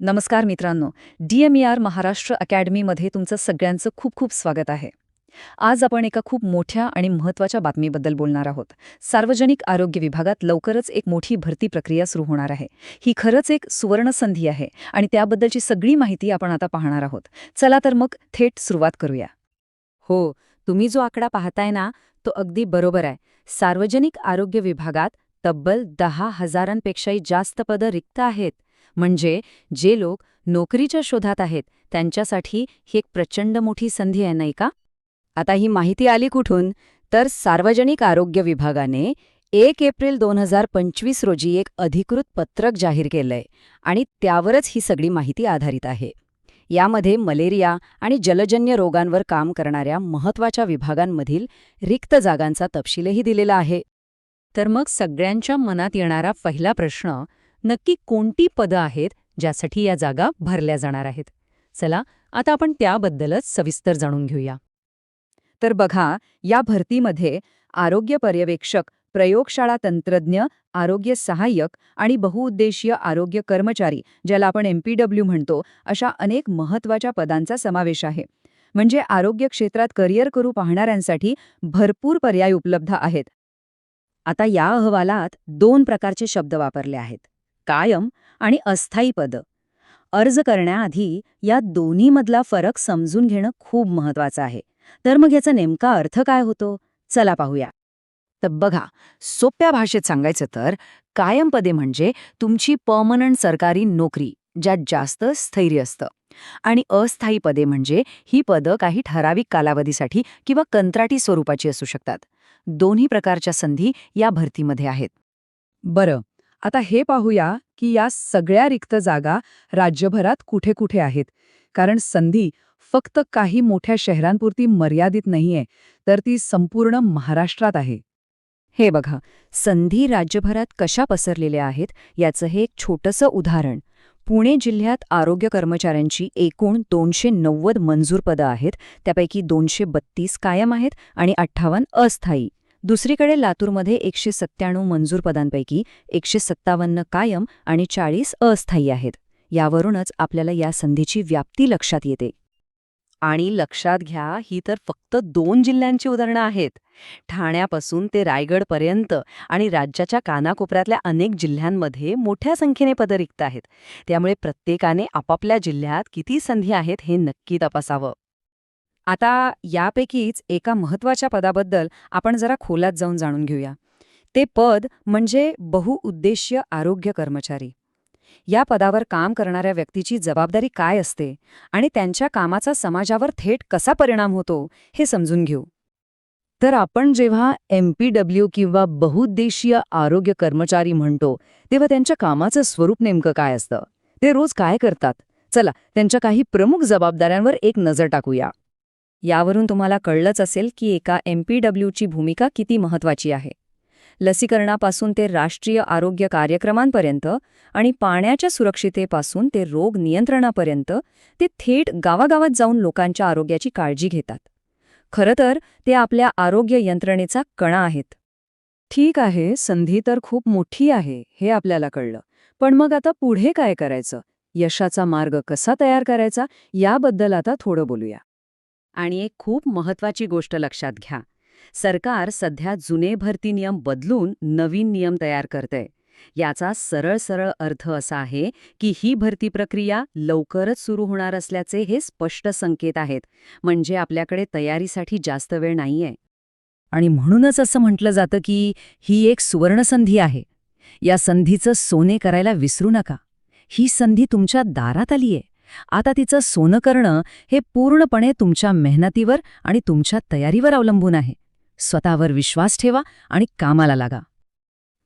नमस्कार मित्रांनो D M E R Maharashtra अकॅडमीमध्ये तुमचं सगळ्यांचं खूप खूप स्वागत आहे. आज आपण एका खूप मोठ्या आणि महत्त्वाच्या बातमीबद्दल बोलणार आहोत. सार्वजनिक आरोग्य विभागात लवकरच एक मोठी भरती प्रक्रिया सुरू होणार आहे. ही खरंच एक सुवर्णसंधी आहे आणि त्याबद्दलची सगळी माहिती आपण आता पाहणार आहोत. चला तर मग थेट सुरुवात करूया. हो तुम्ही जो आकडा पाहताय ना तो अगदी बरोबर आहे. सार्वजनिक आरोग्य विभागात तब्बल दहा हजारांपेक्षाही जास्त पदं रिक्त आहेत. म्हणजे जे लोक नोकरीच्या शोधात आहेत त्यांच्यासाठी ही एक प्रचंड मोठी संधी आहे नाही का? आता ही माहिती आली कुठून? तर सार्वजनिक आरोग्य विभागाने एक एप्रिल दोन हजार पंचवीस रोजी एक अधिकृत पत्रक जाहीर केलंय आणि त्यावरच ही सगळी माहिती आधारित आहे. यामध्ये मलेरिया आणि जलजन्य रोगांवर काम करणाऱ्या महत्त्वाच्या विभागांमधील रिक्त जागांचा तपशीलही दिलेला आहे. तर मग सगळ्यांच्या मनात येणारा पहिला प्रश्न नक्की कोणती पदं आहेत ज्यासाठी या जागा भरल्या जाणार आहेत? चला आता आपण त्याबद्दलच सविस्तर जाणून घेऊया. तर बघा या भरतीमध्ये आरोग्य पर्यवेक्षक प्रयोगशाळा तंत्रज्ञ आरोग्य सहाय्यक आणि बहुउद्देशीय आरोग्य कर्मचारी ज्याला आपण एम म्हणतो अशा अनेक महत्त्वाच्या पदांचा समावेश आहे. म्हणजे आरोग्य क्षेत्रात करिअर करू पाहणाऱ्यांसाठी भरपूर पर्याय उपलब्ध आहेत. आता या अहवालात दोन प्रकारचे शब्द वापरले आहेत. कायम आणि अस्थायी पद. अर्ज करण्याआधी या दोन्हीमधला फरक समजून घेणं खूप महत्वाचं आहे. तर मग याचा नेमका अर्थ काय होतो? चला पाहूया. तर बघा सोप्या भाषेत सांगायचं तर कायमपदे म्हणजे तुमची पर्मनंट सरकारी नोकरी ज्यात जास्त स्थैर्य असतं. आणि अस्थायी पदे म्हणजे ही पदं काही ठराविक कालावधीसाठी किंवा कंत्राटी स्वरूपाची असू शकतात. दोन्ही प्रकारच्या संधी या भरतीमध्ये आहेत. बरं आता हे पाहूया की या सगळ्या रिक्त जागा राज्यभरात कुठे कुठे आहेत. कारण संधी फक्त काही मोठ्या शहरांपुरती मर्यादित नाहीये तर ती संपूर्ण महाराष्ट्रात आहे. हे बघा संधी राज्यभरात कशा पसरलेल्या आहेत याचं हे एक छोटंसं उदाहरण. पुणे जिल्ह्यात आरोग्य कर्मचाऱ्यांची एकूण दोनशे नव्वद मंजूर पदं आहेत त्यापैकी दोनशे बत्तीस कायम आहेत आणि अठ्ठावन्न अस्थायी. दुसरीकडे लातूरमध्ये एकशे सत्त्याण्णव मंजूर पदांपैकी एकशे सत्तावन्न कायम आणि चाळीस अस्थायी आहेत. यावरूनच आपल्याला या संधीची व्याप्ती लक्षात येते. आणि लक्षात घ्या ही तर फक्त दोन जिल्ह्यांची उदाहरणं आहेत. ठाण्यापासून ते रायगडपर्यंत आणि राज्याच्या कानाकोपऱ्यातल्या अनेक जिल्ह्यांमध्ये मोठ्या संख्येने पदं रिक्त आहेत. त्यामुळे प्रत्येकाने आपापल्या जिल्ह्यात किती संधी आहेत हे नक्की तपासावं. आता यापैकीच एका महत्त्वाच्या पदाबद्दल आपण जरा खोलात जाऊन जाणून घेऊया. ते पद म्हणजे बहुउद्देशीय आरोग्य कर्मचारी. या पदावर काम करणाऱ्या व्यक्तीची जबाबदारी काय असते आणि त्यांच्या कामाचा समाजावर थेट कसा परिणाम होतो हे समजून घेऊ. तर आपण जेव्हा एम पी डब्ल्यू किंवा बहुउद्देशीय आरोग्य कर्मचारी म्हणतो तेव्हा त्यांच्या कामाचं स्वरूप नेमकं काय असतं? ते रोज काय करतात? चला त्यांच्या काही प्रमुख जबाबदाऱ्यांवर एक नजर टाकूया. यावरून तुम्हाला कळलंच असेल की एका एम डब्ल्यूची भूमिका किती महत्वाची आहे. लसीकरणापासून ते राष्ट्रीय आरोग्य कार्यक्रमांपर्यंत आणि पाण्याच्या सुरक्षितेपासून ते रोग नियंत्रणापर्यंत ते थेट गावागावात जाऊन लोकांच्या आरोग्याची काळजी घेतात. खरं तर ते आपल्या आरोग्य यंत्रणेचा कणा आहेत. ठीक आहे संधी तर खूप मोठी आहे हे आपल्याला कळलं. पण मग आता पुढे काय करायचं? यशाचा मार्ग कसा तयार करायचा? याबद्दल आता थोडं बोलूया. आणि एक खूप महत्वाची गोष्ट लक्षात घ्या. सरकार सध्या जुने भरती नियम बदलून नवीन नियम तयार करतंय. याचा सरळ सरळ अर्थ असा आहे की ही भरती प्रक्रिया लवकरच सुरू होणार असल्याचे हे स्पष्ट संकेत आहेत म्हणजे आपल्याकडे तयारीसाठी जास्त वेळ नाहीये. आणि म्हणूनच असं म्हटलं जातं की ही एक सुवर्णसंधी आहे. या संधीचं सोने करायला विसरू नका. ही संधी तुमच्या दारात आलीये. आता तिचं सोनं करणं हे पूर्णपणे तुमच्या मेहनतीवर आणि तुमच्या तयारीवर अवलंबून आहे. स्वतःवर विश्वास ठेवा आणि कामाला लागा.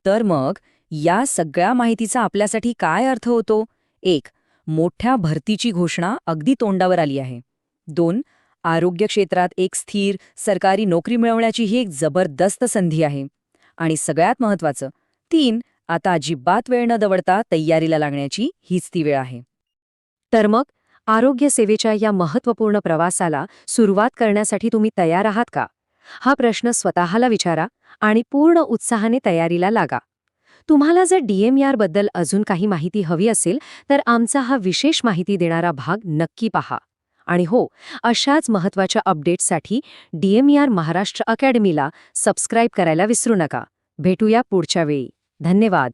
तर मग या सगळ्या माहितीचा आपल्यासाठी काय अर्थ होतो? एक मोठ्या भरतीची घोषणा अगदी तोंडावर आली आहे. दोन आरोग्य क्षेत्रात एक स्थिर सरकारी नोकरी मिळवण्याची ही एक जबरदस्त संधी आहे. आणि सगळ्यात महत्वाचं तीन आता अजिबात वेळ न दवडता तयारीला लागण्याची हीच ती वेळ आहे. तर मग? आरोग्य सेवेच्या या महत्त्वपूर्ण प्रवासाला सुरुवात करण्यासाठी तुम्ही तयार आहात का? हा प्रश्न स्वतःला विचारा आणि पूर्ण उत्साहाने तयारीला लागा. तुम्हाला जर डीएमआरबद्दल अजून काही माहिती हवी असेल तर आमचा हा विशेष माहिती देणारा भाग नक्की पहा. आणि हो अशाच महत्त्वाच्या अपडेट्ससाठी डीएमआर महाराष्ट्र अकॅडमीला सबस्क्राईब करायला विसरू नका. भेटूया पुढच्या वेळी. धन्यवाद.